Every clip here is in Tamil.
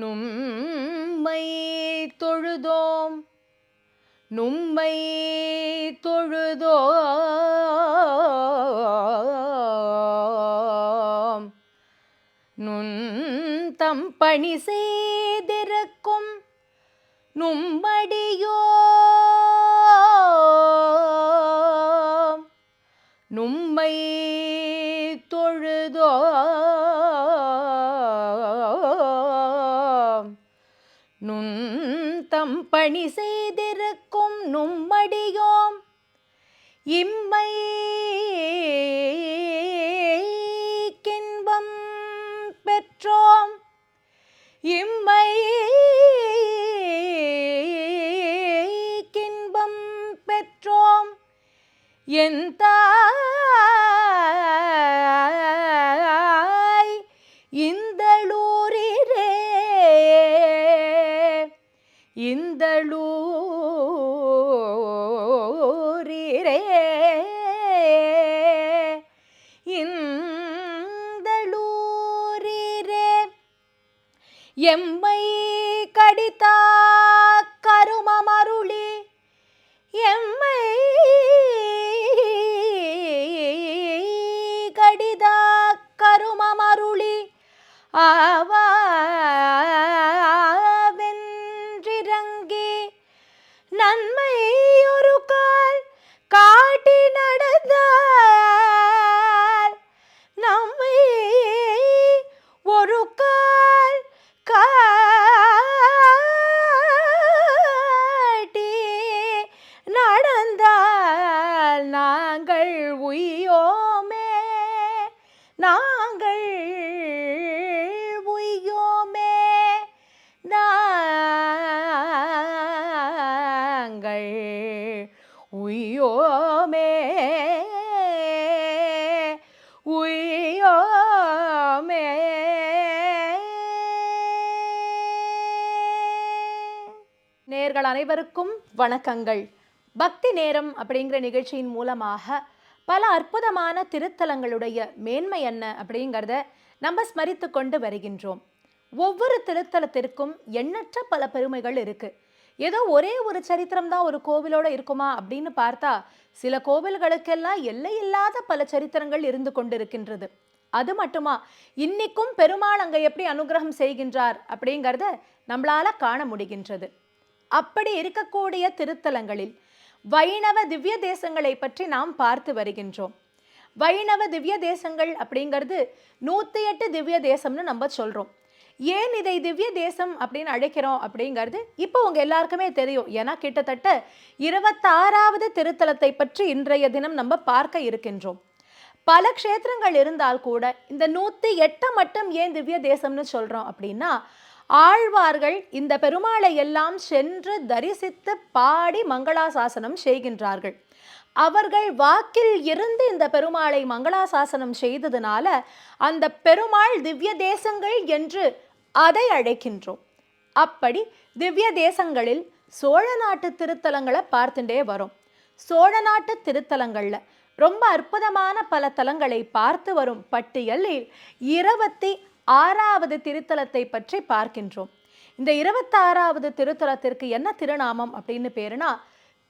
நும்மை தொழுதோம். நும்மை தொழுதோம். நுண் தம் பணி செய்திருக்கும். நும்படியோ பணி செய்திருக்கும் நும்மடியோம். இம்மை கின்பம் பெற்றோம். இம்மை கின்பம் பெற்றோம். எந்தாய் நேயர்கள் அனைவருக்கும் வணக்கங்கள். பக்தி நேரம் அப்படிங்கிற நிகழ்ச்சியின் மூலமாக பல அற்புதமான திருத்தலங்களுடைய மேன்மை என்ன அப்படிங்கிறத நம்ம ஸ்மரித்து கொண்டு வருகின்றோம். ஒவ்வொரு திருத்தலத்திற்கும் எண்ணற்ற பல பெருமைகள் இருக்கு. ஏதோ ஒரே ஒரு சரித்திரம் தான் ஒரு கோவிலோட இருக்குமா அப்படின்னு பார்த்தா சில கோவில்களுக்கெல்லாம் எல்லையில்லாத பல சரித்திரங்கள் இருந்து கொண்டிருக்கின்றது. அது மட்டுமா? இன்னைக்கும் பெருமாள் அங்கே எப்படி அனுகிரகம் செய்கின்றார் அப்படிங்கிறத நம்மளால காண முடிகின்றது. அப்படி இருக்கக்கூடிய திருத்தலங்களில் வைணவ திவ்ய தேசங்களை பற்றி நாம் பார்த்து வருகின்றோம். வைணவ திவ்ய தேசங்கள் அப்படிங்கிறது நூற்றி எட்டு திவ்ய தேசம்னு நம்ம சொல்கிறோம் ஏன் இதை திவ்ய தேசம் அப்படின்னு அழைக்கிறோம் அப்படிங்கிறது இப்போ உங்க எல்லாருக்குமே தெரியும். ஏன்னா கிட்டத்தட்ட இருபத்தாறாவது திருத்தலத்தை பற்றி இன்றைய தினம் நம்ம பார்க்க இருக்கின்றோம். பல க்ஷேத்திரங்கள் இருந்தால் கூட இந்த நூற்றி எட்டை மட்டும் ஏன் திவ்ய தேசம்னு சொல்கிறோம் அப்படின்னா ஆழ்வார்கள் இந்த பெருமாளை எல்லாம் சென்று தரிசித்து பாடி மங்களாசாசனம் செய்கின்றார்கள். அவர்கள் வாக்கில் இருந்து இந்த பெருமாளை மங்களாசாசனம் செய்ததுனால அந்த பெருமாள் திவ்ய தேசங்கள் என்று அதை அழைக்கின்றோம். அப்படி திவ்ய தேசங்களில் சோழ நாட்டு திருத்தலங்களை பார்த்துட்டே வரும். சோழ நாட்டு திருத்தலங்களில் ரொம்ப அற்புதமான பல தலங்களை பார்த்து வரும் பட்டியலில் இருபத்தி ஆறாவது திருத்தலத்தை பற்றி பார்க்கின்றோம். இந்த இருபத்தாறாவது திருத்தலத்திற்கு என்ன திருநாமம் அப்படின்னு பேருனா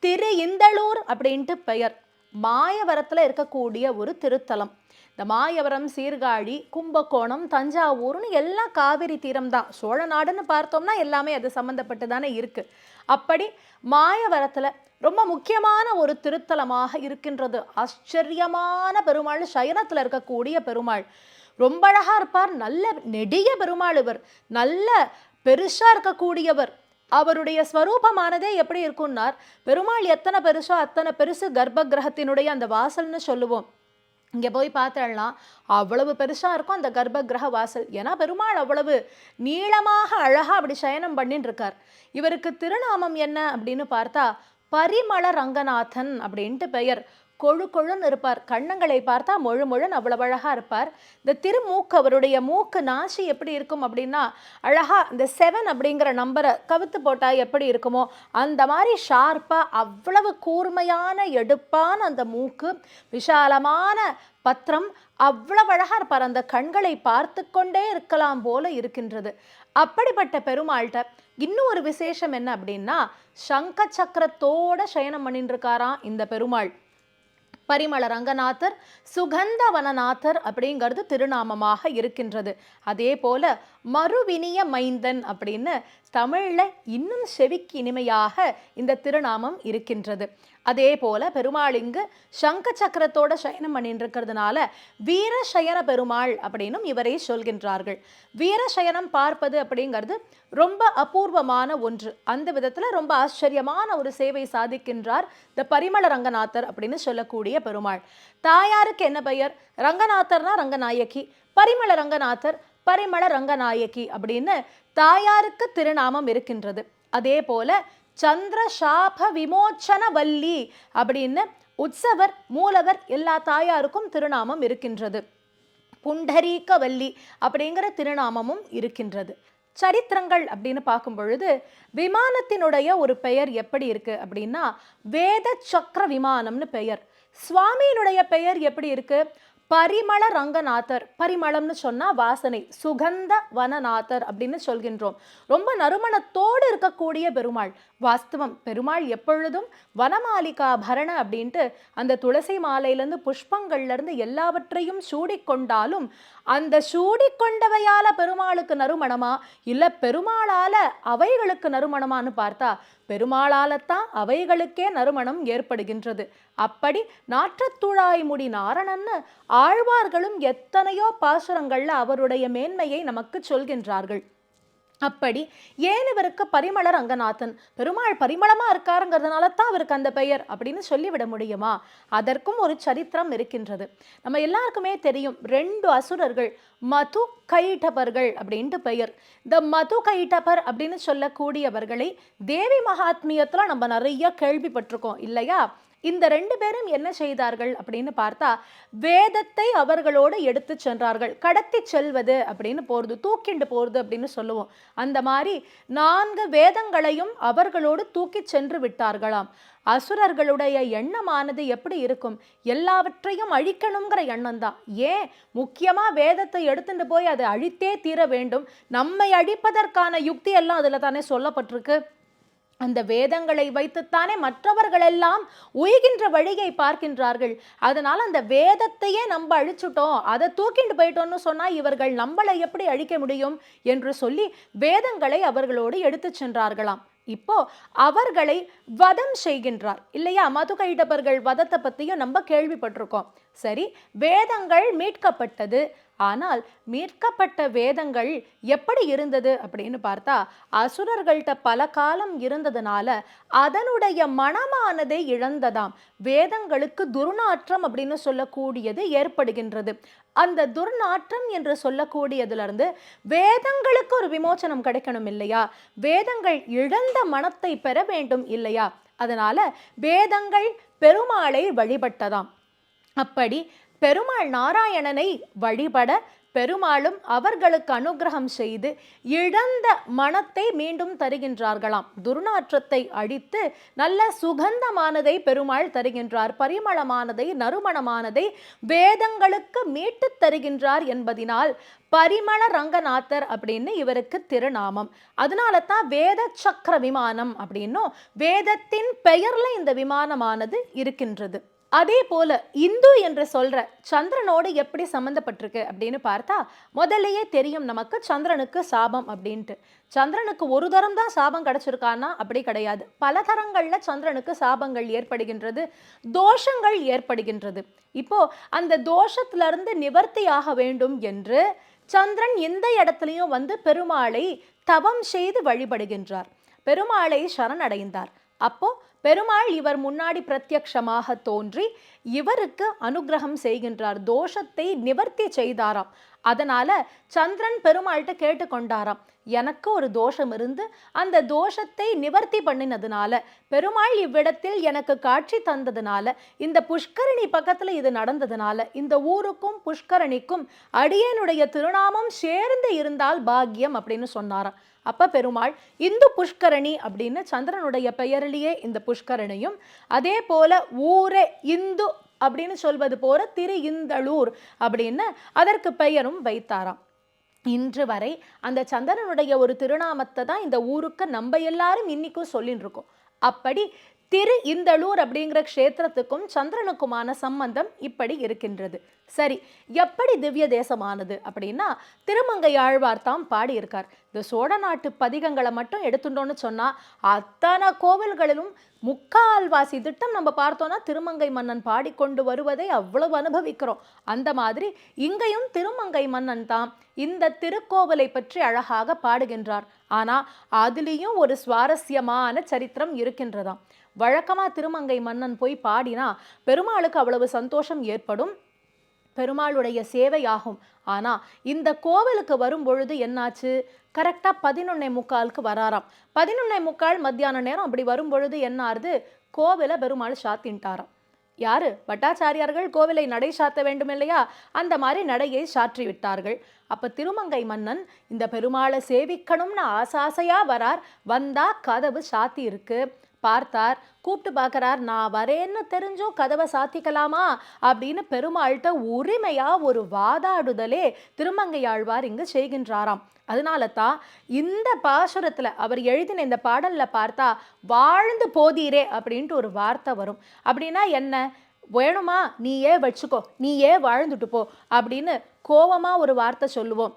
திரு இந்தளூர் அப்படின்ட்டு பெயர். மாயவரத்தில் இருக்கக்கூடிய ஒரு திருத்தலம். இந்த மாயவரம் சீர்காழி கும்பகோணம் தஞ்சாவூர்னு எல்லாம் காவிரி தீரம் தான். சோழ நாடுன்னு பார்த்தோம்னா எல்லாமே அது சம்மந்தப்பட்டு தானே இருக்கு. அப்படி மாயவரத்தில் ரொம்ப முக்கியமான ஒரு திருத்தலமாக இருக்கின்றது. ஆச்சரியமான பெருமாள் சயனத்தில் இருக்கக்கூடிய பெருமாள். ரொம்ப அழகா இருப்பார். நல்ல நெடிய பெருமாள் இவர். நல்ல பெருசாக இருக்கக்கூடியவர். அவருடைய ஸ்வரூபமானதே எப்படி இருக்கும்னார்? பெருமாள் எத்தனை பெருசோ அத்தனை பெருசு கர்ப்ப கிரகத்தினுடைய அந்த வாசல்னு சொல்லுவோம். இங்கே போய் பார்த்தோம்னா அவ்வளவு பெருசாக இருக்கும் அந்த கர்ப்ப கிரக வாசல். ஏன்னா பெருமாள் அவ்வளவு நீளமாக அழகாக அப்படி சயனம் பண்ணின்னு இருக்கார் இவருக்கு திருநாமம் என்ன அப்படின்னு பார்த்தா பரிமள ரங்கநாதன் அப்படின்ட்டு பெயர். கொழு கொழுன்னு இருப்பார். கண்ணங்களை பார்த்தா மொழு மொழுன்னு அவ்வளவு அழகா இருப்பார். இந்த திருமூக்கு அவருடைய மூக்கு நாசி எப்படி இருக்கும் அப்படின்னா அழகா இந்த செவன் அப்படிங்கிற நம்பரை கவுத்து போட்டா எப்படி இருக்குமோ அந்த மாதிரி ஷார்ப்பா அவ்வளவு கூர்மையான எடுப்பான அந்த மூக்கு விஷாலமான பத்திரம் அவ்வளவு அழகா இருப்பார். அந்த கண்களை பார்த்து கொண்டே இருக்கலாம் போல இருக்கின்றது. அப்படிப்பட்ட பெருமாள்கிட்ட இன்னும் ஒரு விசேஷம் என்ன அப்படின்னா சங்க சக்கரத்தோட சயனம் பண்ணிட்டு இருக்காராம் இந்த பெருமாள். பரிமள ரங்கநாதர் சுகந்தவனநாதர் அப்படிங்கிறது திருநாமமாக இருக்கின்றது. அதே போல மறுவினிய மைந்தன் அப்படின்னு தமிழ்ல இன்னும் செவிக்கு இனிமையாக இந்த திருநாமம் இருக்கின்றது. அதே போல பெருமாள் இங்கு சங்க சக்கரத்தோட சயனம் பண்ணிட்டு இருக்கிறதுனால வீரசயன பெருமாள் அப்படின்னும் இவரை சொல்கின்றார்கள். வீரசயனம் பார்ப்பது அப்படிங்கிறது ரொம்ப அபூர்வமான ஒன்று. அந்த விதத்தில் ரொம்ப ஆச்சரியமான ஒரு சேவை சாதிக்கின்றார் இந்த பரிமள ரங்கநாதர் அப்படின்னு சொல்லக்கூடிய பெருமாள். தாயாருக்கு என்ன பெயர்? ரங்கநாதர்னா ரங்கநாயகி. பரிமள ரங்கநாதர் பரிமள ரங்கநாயகி அப்படின்னு தாயாருக்கு திருநாமம் இருக்கின்றது. அதே போல சந்திர சாப விமோச்சன வல்லி அப்படின்னு உற்சவர் மூலவர் எல்லா தாயாருக்கும் திருநாமம் இருக்கின்றது. புண்டரீக வல்லி அப்படிங்கிற திருநாமமும் இருக்கின்றது. சரித்திரங்கள் அப்படின்னு பார்க்கும் பொழுது விமானத்தினுடைய ஒரு பெயர் எப்படி இருக்கு அப்படின்னா வேத சக்கர விமானம்னு பெயர். சுவாமியினுடைய பெயர் எப்படி இருக்கு? பரிமள ரங்கநாதர். பரிமளம்னு சொன்னா வாசனை. சுகந்த வனநாதர் அப்படின்னு சொல்கின்றோம். ரொம்ப நறுமணத்தோடு இருக்கக்கூடிய பெருமாள். வாஸ்தவம். பெருமாள் எப்பொழுதும் வனமாலிகா பரண அப்படின்ட்டு அந்த துளசி மாலையிலேருந்து புஷ்பங்கள்லேருந்து எல்லாவற்றையும் சூடிக்கொண்டாலும் அந்த சூடிக்கொண்டவையால பெருமாளுக்கு நறுமணமா? இல்லை பெருமாளால அவைகளுக்கு நறுமணமான்னு பார்த்தா பெருமாளாலத்தான் அவைகளுக்கே நறுமணம் ஏற்படுகின்றது. அப்படி நாற்றத்துழாய் முடி நாரணன்னு ஆழ்வார்களும் எத்தனையோ பாசுரங்களில் அவருடைய மேன்மையை நமக்கு சொல்கின்றார்கள். அப்படி ஏன் இவருக்கு பரிமள ரங்கநாதன் பெருமாள் பரிமளமாக இருக்காருங்கிறதுனால தான் அவருக்கு அந்த பெயர் அப்படின்னு சொல்லிவிட முடியுமா? அதற்கும் ஒரு சரித்திரம் இருக்கின்றது. நம்ம எல்லாருக்குமே தெரியும் ரெண்டு அசுரர்கள் மது கைட்டபர்கள் அப்படின்ட்டு பெயர். இந்த மது கைட்டபர் அப்படின்னு சொல்லக்கூடியவர்களை தேவி மகாத்மியத்தில் நம்ம நிறைய கேள்விப்பட்டிருக்கோம் இல்லையா? இந்த ரெண்டு பேரும் என்ன செய்தார்கள் அப்படின்னு பார்த்தா வேதத்தை அவர்களோடு எடுத்து சென்றார்கள். கடத்தி செல்வது அப்படின்னு போகிறது தூக்கிண்டு போகிறது அப்படின்னு சொல்லுவோம். அந்த மாதிரி நான்கு வேதங்களையும் அவர்களோடு தூக்கி சென்று விட்டார்களாம். அசுரர்களுடைய எண்ணமானது எப்படி இருக்கும்? எல்லாவற்றையும் அழிக்கணுங்கிற எண்ணம் தான் ஏன்? முக்கியமாக வேதத்தை எடுத்துட்டு போய் அதை அழித்தே தீர வேண்டும். நம்மை அழிப்பதற்கான யுக்தி எல்லாம் அதில் தானே சொல்லப்பட்டிருக்கு. அந்த வேதங்களை வைத்துத்தானே மற்றவர்கள் எல்லாம் உய்கின்ற வழியை பார்க்கின்றார்கள். அதனால் அந்த வேதத்தையே நம்ம அழிச்சுட்டோம். அதை தூக்கிட்டு போயிட்டோம்னு சொன்னால் இவர்கள் நம்மளை எப்படி அழிக்க முடியும் என்று சொல்லி வேதங்களை அவர்களோடு எடுத்து சென்றார்களாம். இப்போ அவர்களை வதம் செய்கின்றார். இல்லையா? மதுகைடபர்கள் வதத்தை பற்றியும் நம்ம கேள்விப்பட்டிருக்கோம். சரி வேதங்கள் மீட்கப்பட்டது. ஆனால் மீட்கப்பட்ட வேதங்கள் எப்படி இருந்தது அப்படின்னு பார்த்தா அசுரர்கள்ட்ட பல காலம் இருந்ததுனால அதனுடைய மனமானதை இழந்ததாம். வேதங்களுக்கு துர்நாற்றம் அப்படின்னு சொல்லக்கூடியது ஏற்படுகின்றது. அந்த துர்நாற்றம் என்று சொல்லக்கூடியதுலேருந்து வேதங்களுக்கு ஒரு விமோச்சனம் கிடைக்கணும் இல்லையா? வேதங்கள் இழந்த மனத்தை பெற வேண்டும் இல்லையா? அதனால வேதங்கள் பெருமாளை வழிபட்டதாம். அப்படி பெருமாள் நாராயணனை வழிபட பெருமாளும் அவர்களுக்கு அனுகிரகம் செய்து இழந்த மனத்தை மீண்டும் தருகின்றார்களாம். துர்நாற்றத்தை அழித்து நல்ல சுகந்தமானதை பெருமாள் தருகின்றார். பரிமளமானதை நறுமணமானதை வேதங்களுக்கு மீட்டு தருகின்றார் என்பதினால் பரிமள ரங்கநாதர் அப்படின்னு இவருக்கு திருநாமம். அதனால தான் வேத சக்கர விமானம் அப்படின்னும் வேதத்தின் பெயர்ல இந்த விமானமானது இருக்கின்றது. அதே போல இந்து என்று சொல்ற சந்திரனோடு எப்படி சம்மந்தப்பட்டிருக்கு அப்படின்னு பார்த்தா முதல்லயே தெரியும் நமக்கு சந்திரனுக்கு சாபம் அப்படின்ட்டு. சந்திரனுக்கு ஒரு தரம் தான் சாபம் கிடச்சிருக்கான்னா அப்படி கிடையாது. பல தரங்களில் சந்திரனுக்கு சாபங்கள் ஏற்படுகின்றது தோஷங்கள் ஏற்படுகின்றது. இப்போ அந்த தோஷத்துல இருந்து நிவர்த்தியாக வேண்டும் என்று சந்திரன் எந்த இடத்துலையும் வந்து பெருமாளை தவம் செய்து வழிபடுகின்றார். பெருமாளை சரணடைந்தார் அப்போ பெருமாள் இவர் முன்னாடி பிரத்யக்ஷமாக தோன்றி இவருக்கு அனுகிரகம் செய்கின்றார் தோஷத்தை நிவர்த்தி செய்தாராம். அதனால சந்திரன் பெருமாள்கிட்ட கேட்டுக்கொண்டாராம் எனக்கு ஒரு தோஷம் இருந்து அந்த தோஷத்தை நிவர்த்தி பண்ணினதுனால பெருமாள் இவ்விடத்தில் எனக்கு காட்சி தந்ததுனால இந்த புஷ்கரணி பக்கத்தில் இது நடந்ததுனால இந்த ஊருக்கும் புஷ்கரணிக்கும் அடியனுடைய திருநாமம் சேர்ந்து இருந்தால் பாக்கியம் அப்படின்னு சொன்னாராம். அப்ப பெருமாள் இந்து புஷ்கரணி அப்படின்னு சந்திரனுடைய பெயரிலேயே இந்த புஷ்கரணியும் அதே போல ஊரே இந்து அப்படின்னு சொல்வது போல திரு இந்தளூர் அப்படின்னு அதற்கு பெயரும் வைத்தாராம். இன்று வரை அந்த சந்திரனுடைய ஒரு திருநாமத்தை தான் இந்த ஊருக்கு நம்ம எல்லாரும் இன்னைக்கும் சொல்லின்னு இருக்கோம். அப்படி திரு இந்தளூர் அப்படிங்கிற க்ஷேத்திரத்துக்கும் சந்திரனுக்குமான சம்பந்தம் இப்படி இருக்கின்றது. சரி எப்படி திவ்ய தேசமானது அப்படின்னா திருமங்கை தான் பாடியிருக்கார். இந்த சோழ நாட்டு பதிகங்களை மட்டும் எடுத்துட்டோன்னு சொன்னால் அத்தனை கோவில்களிலும் முக்கால்வாசி திட்டம் நம்ம பார்த்தோம்னா திருமங்கை மன்னன் பாடிக்கொண்டு வருவதை அவ்வளவு அனுபவிக்கிறோம். அந்த மாதிரி இங்கேயும் திருமங்கை மன்னன் தான் இந்த திருக்கோவிலை பற்றி அழகாக பாடுகின்றார். ஆனால் அதுலேயும் ஒரு சுவாரஸ்யமான சரித்திரம் இருக்கின்றதாம். வழக்கமாக திருமங்கை மன்னன் போய் பாடினா பெருமாளுக்கு அவ்வளவு சந்தோஷம் ஏற்படும் பெருமாளுடைய சேவையாகும். ஆனால் இந்த கோவிலுக்கு வரும் பொழுது என்னாச்சு? கரெக்டாக பதினொன்னே முக்காலுக்கு வராராம். பதினொன்னே முக்கால் மத்தியான நேரம் அப்படி வரும் பொழுது என்ன ஆறுது கோவிலை பெருமாள் சாத்தின்ட்டாராம் யாரு? பட்டாச்சாரியார்கள் கோவிலை நடை சாத்த வேண்டும் இல்லையா அந்த மாதிரி நடையை சாற்றி விட்டார்கள் அப்ப திருமங்கை மன்னன் இந்த பெருமாளை சேவிக்கணும்னு ஆசாசையா வரார். வந்தா கதவு சாத்தி இருக்கு பார்த்தார். கூப்பிட்டு பார்க்குறார் நான் வரேன்னு தெரிஞ்சும் கதவை சாத்திக்கலாமா? அப்படின்னு பெருமாள்கிட்ட உரிமையாக ஒரு வாதாடுதலே திருமங்கையாழ்வார் இங்கு செய்கின்றாராம். அதனால தான் இந்த பாசுரத்தில் அவர் எழுதின இந்த பாடலில் பார்த்தா வாழ்ந்து போதீரே அப்படின்ட்டு ஒரு வார்த்தை வரும். அப்படின்னா என்ன? வேணுமா? நீயே வச்சுக்கோ. நீயே வாழ்ந்துட்டு போ அப்படின்னு கோவமாக ஒரு வார்த்தை சொல்லுவோம்.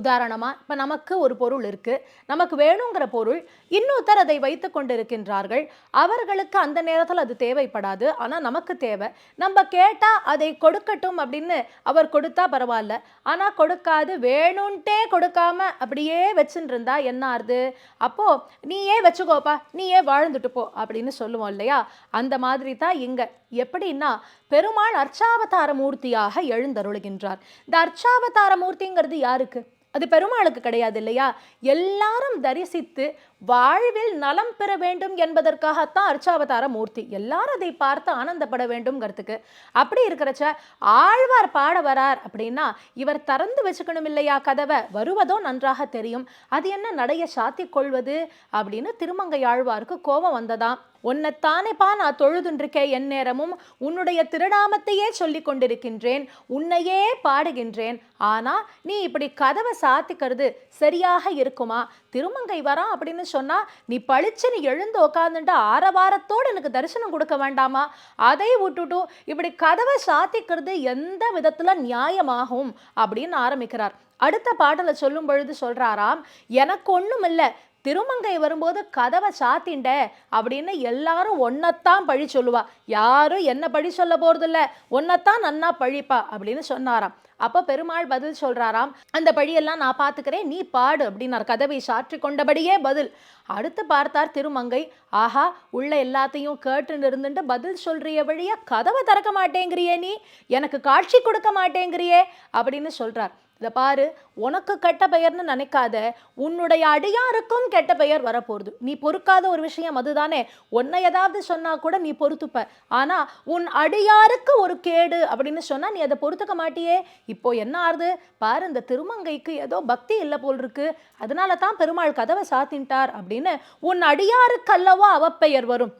உதாரணமாக இப்போ நமக்கு ஒரு பொருள் இருக்குது நமக்கு வேணுங்கிற பொருள் இன்னொருத்தர் அதை வைத்து கொண்டிருக்கின்றார்கள். அவர்களுக்கு அந்த நேரத்தில் அது தேவைப்படாது. ஆனால் நமக்கு தேவை. நம்ம கேட்டால் அதை கொடுக்கட்டும் அப்படின்னு அவர் கொடுத்தா பரவாயில்ல. ஆனால் கொடுக்காது வேணும்ட்டே கொடுக்காம அப்படியே வச்சுருந்தா இருந்தா என்ன ஆறுது? அப்போ நீயே வச்சுக்கோப்பா. நீயே வாழ்ந்துட்டு போ. அப்படின்னு சொல்லுவோம் இல்லையா? அந்த மாதிரி தான் இங்கே. எப்படின்னா பெருமாள் அர்ச்சாவதார மூர்த்தியாக எழுந்தருளுகின்றார். இந்த அர்ச்சாவதார மூர்த்திங்கிறது யாருக்கு? அது பெருமாளுக்கு கிடையாது இல்லையா? எல்லாரும் தரிசித்து வாழ்வில் நலம் பெற வேண்டும் என்பதற்காகத்தான் அர்ச்சாவதார மூர்த்தி. எல்லாரும் அதை பார்த்து ஆனந்தப்பட வேண்டும்ங்கிறதுக்கு. அப்படி இருக்கிறச்ச ஆழ்வார் பாட வரார் அப்படின்னா இவர் திறந்து வச்சுக்கணும் இல்லையா கதவை? வருவதோ நன்றாக தெரியும். அது என்ன நடைய சாத்திக் கொள்வது அப்படின்னு திருமங்கை ஆழ்வாருக்கு கோபம் வந்ததாம். உன்னைத்தானேப்பா நான் தொழுதுன்றிருக்கேன் என் நேரமும் உன்னுடைய திருநாமத்தையே சொல்லி கொண்டிருக்கின்றேன் உன்னையே பாடுகின்றேன். ஆனா நீ இப்படி கதவை சாத்திக்கிறது சரியாக இருக்குமா? திருமங்கை வரான் அப்படின்னு சொன்னா நீ பளிச்சுன்னு எழுந்து உக்காந்துட்டு ஆரவாரத்தோடு எனக்கு தரிசனம் கொடுக்க வேண்டாமா? அதை விட்டுட்டு இப்படி கதவை சாத்திக்கிறது எந்த விதத்துல நியாயமாகும்? அப்படின்னு ஆரம்பிக்கிறார். அடுத்த பாடலை சொல்லும் பொழுது சொல்றாராம் எனக்கு ஒன்றும் இல்லை. திருமங்கை வரும்போது கதவை சாத்திண்ட அப்படின்னு எல்லாரும் ஒன்னத்தான் பழி சொல்லுவா. யாரும் என்ன பழி சொல்ல போறதில்ல. ஒன்னத்தான் நன்னா பழிப்பா அப்படின்னு சொன்னாராம். அப்ப பெருமாள் பதில் சொல்றாராம் அந்த பழியெல்லாம் நான் பாத்துக்கிறேன் நீ பாடு அப்படின்னார். கதவை சாற்றி கொண்டபடியே பதில். அடுத்து பார்த்தார் திருமங்கை. ஆஹா உள்ள எல்லாத்தையும் கேட்டு இருந்துட்டு பதில் சொல்றிய வழிய கதவை திறக்க மாட்டேங்கிறியே நீ எனக்கு காட்சி கொடுக்க மாட்டேங்கிறியே அப்படின்னு சொல்றார். இதை பாரு உனக்கு கெட்ட பெயர்னு நினைக்காத உன்னுடைய அடியாருக்கும் கெட்ட பெயர் வரப்போகுது. நீ பொறுக்காத ஒரு விஷயம் அதுதானே. உன்னை ஏதாவது சொன்னால் கூட நீ பொறுத்துப்ப. ஆனால் உன் அடியாருக்கு ஒரு கேடு அப்படின்னு சொன்னால் நீ அதை பொறுத்துக்க மாட்டியே. இப்போ என்ன ஆறுது? பாரு இந்த திருமங்கைக்கு ஏதோ பக்தி இல்லை போல் இருக்கு அதனால தான் பெருமாள் கதவை சாத்தின்ட்டார் அப்படின்னு உன் அடியாருக்கல்லவோ அவப்பெயர் வரும்.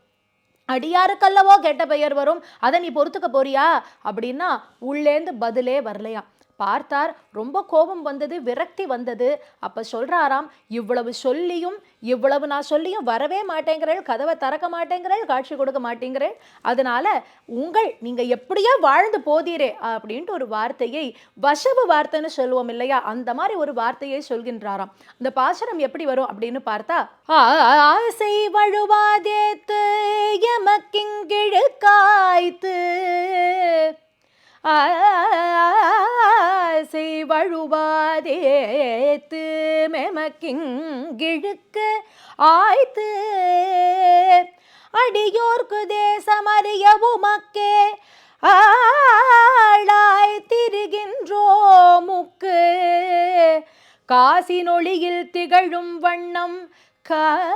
அடியாருக்கல்லவோ கெட்ட பெயர் வரும். அதை நீ பொறுத்துக்க போறியா? அப்படின்னா உள்ளேந்து பதிலே வரலையா? பார்த்தார். ரொம்ப கோபம் வந்தது விரக்தி வந்தது. அப்போ சொல்கிறாராம் இவ்வளவு சொல்லியும் இவ்வளவு நான் சொல்லியும் வரவே மாட்டேங்கிறேள் கதவை திறக்க மாட்டேங்கிறேள் காட்சி கொடுக்க மாட்டேங்கிறேள். அதனால் உங்கள் நீங்கள் எப்படியோ வாழ்ந்து போதீரே அப்படின்ட்டு ஒரு வார்த்தையை வசவு வார்த்தைன்னு சொல்லுவோம் இல்லையா? அந்த மாதிரி ஒரு வார்த்தையை சொல்கின்றாராம். இந்த பாசனம் எப்படி வரும்? அப்படின்னு பார்த்தா ஆசை வழுவாதேத்து எமக்கிங்கிழு காய்த்து செய்வழுவாதேத்து மெமக்கிங்கிழுக்கு ஆய்த்து. அடியோர்க்கு தேசமறிய உமக்கே ஆளாய் திரிகின்றோ முக்கு. காசினொளியில் திகழும் வண்ணம் காட்டி.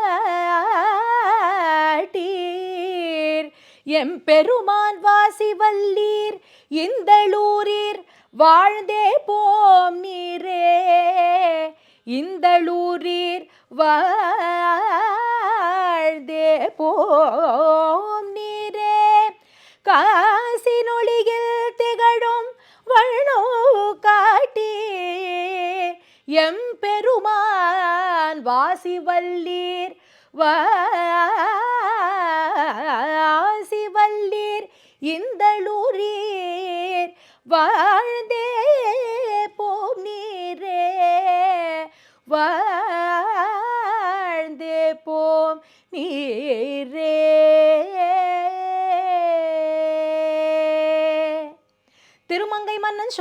எம் பெருமான் வாசி வல்லீர் இந்தளூரீர் வாழ்ந்தே போம் நீரே. இந்தளூரீர் வாழ்ந்தே போம் நீரே. காசினொளியில் திகழும் வண்ணோ காட்டி எம் பெருமான் வாசி வல்லீர் வா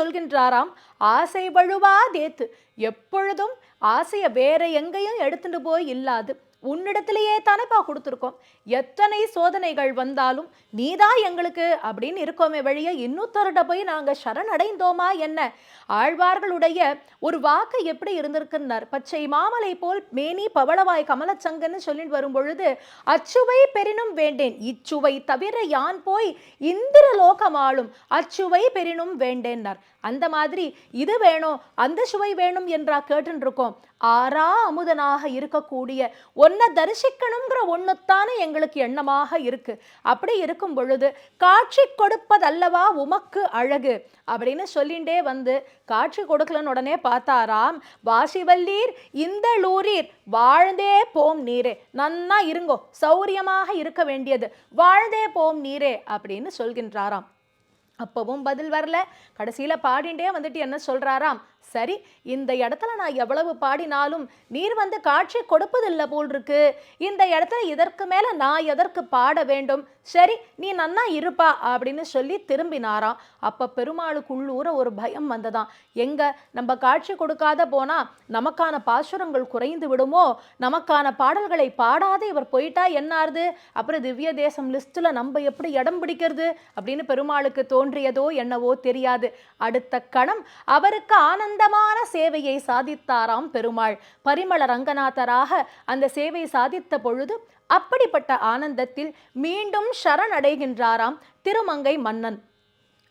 சொல்கின்றாராம். ஆசை வழுவா தேத்து எப்பொழுதும் ஆசையை வேற எங்கேயும் எடுத்துட்டு போய் இல்லாது. உன்னிடத்திலேயே தானேப்பா கொடுத்துருக்கோம். எத்தனை சோதனைகள் வந்தாலும் நீதான் எங்களுக்கு அப்படின்னு இருக்கோமே வழிய இன்னொருத்தருட போய் நாங்கள் சரணடைந்தோமா என்ன? ஆழ்வார்களுடைய ஒரு வாக்கு எப்படி இருந்திருக்குன்னார். பச்சை மாமலை போல் மேனி பவளவாய் கமலச்சங்கன்னு சொல்லிட்டு வரும் பொழுது அச்சுவை பெரினும் வேண்டேன். இச்சுவை தவிர யான் போய் இந்திர லோகமாளும் அச்சுவை பெரினும் வேண்டேன்னார். அந்த மாதிரி இது வேணும் அந்த சுவை வேணும் என்றா கேட்டுருக்கோம் ஆறா அமுதனாக இருக்கக்கூடிய ஒன்ன தரிசிக்கணுங்கிற ஒண்ணுத்தானே எங்களுக்கு எண்ணமாக இருக்கு. அப்படி இருக்கும் பொழுது காட்சி கொடுப்பதல்லவா உமக்கு அழகு? அப்படின்னு சொல்லிண்டே வந்து காட்சி கொடுக்கலன்னு உடனே பார்த்தாராம் வாசிவல்லீர் இந்த லூரீர் வாழ்ந்தே போம் நீரே. நன்னா இருங்கோ சௌரியமாக இருக்க வேண்டியது. வாழ்ந்தே போம் நீரே அப்படின்னு சொல்கின்றாராம். அப்பவும் பதில் வரல. கடைசியில் பாடிண்டே வந்துட்டு என்ன சொல்கிறாராம் சரி இந்த இடத்துல நான் எவ்வளவு பாடினாலும் நீர் வந்து காட்சி கொடுப்பதில்லை போல் இருக்கு இந்த இடத்துல இதற்கு மேலே நான் எதற்கு பாட வேண்டும்? சரி நீ நன்னா இருப்பா அப்படின்னு சொல்லி திரும்பினாராம். அப்ப பெருமாளுக்குள்ளூர ஒரு பயம் வந்ததாம். எங்க நம்ம காட்சி கொடுக்காத போனால் நமக்கான பாசுரங்கள் குறைந்து விடுமோ? நமக்கான பாடல்களை பாடாது இவர் போயிட்டா என்னாருது? அப்புறம் திவ்ய தேசம் லிஸ்ட்டில் நம்ம எப்படி இடம் பிடிக்கிறது? அப்படின்னு பெருமாளுக்கு தோன்றியதோ என்னவோ தெரியாது. அடுத்த கணம் அவருக்கு ஆனந்தமான சேவையை சாதித்தாராம் பெருமாள். பரிமள ரங்கநாதராக அந்த சேவை சாதித்த பொழுது அப்படிப்பட்ட ஆனந்தத்தில் மீண்டும் சரணடைகின்றாராம் திருமங்கை மன்னன்.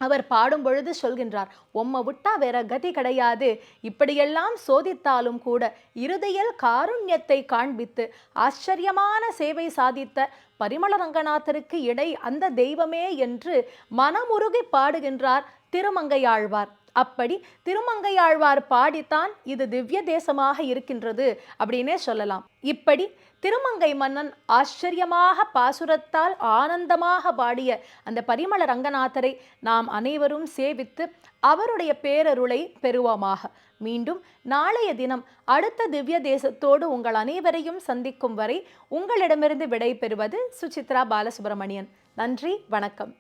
அவர் பாடும் பொழுது சொல்கின்றார் உம்மை விட்டா வேற கதி கிடையாது. இப்படியெல்லாம் சோதித்தாலும் கூட இறுதியில் காருண்யத்தை காண்பித்து ஆச்சரியமான சேவை சாதித்த பரிமள ரங்கநாதருக்கு இடை அந்த தெய்வமே என்று மனமுருகி பாடுகின்றார் திருமங்கையாழ்வார். அப்படி திருமங்கையாழ்வார் பாடித்தான் இது திவ்ய தேசமாக இருக்கின்றது அப்படின்னே சொல்லலாம். இப்படி திருமங்கை மன்னன் ஆச்சரியமாக பாசுரத்தால் ஆனந்தமாக பாடிய அந்த பரிமள ரங்கநாதரை நாம் அனைவரும் சேவித்து அவருடைய பேரருளை பெறுவோமாக. மீண்டும் நாளைய தினம் அடுத்த திவ்ய தேசத்தோடு உங்கள் அனைவரையும் சந்திக்கும் வரை உங்களிடமிருந்து விடை பெறுவது சுசித்ரா பாலசுப்ரமணியன். நன்றி வணக்கம்.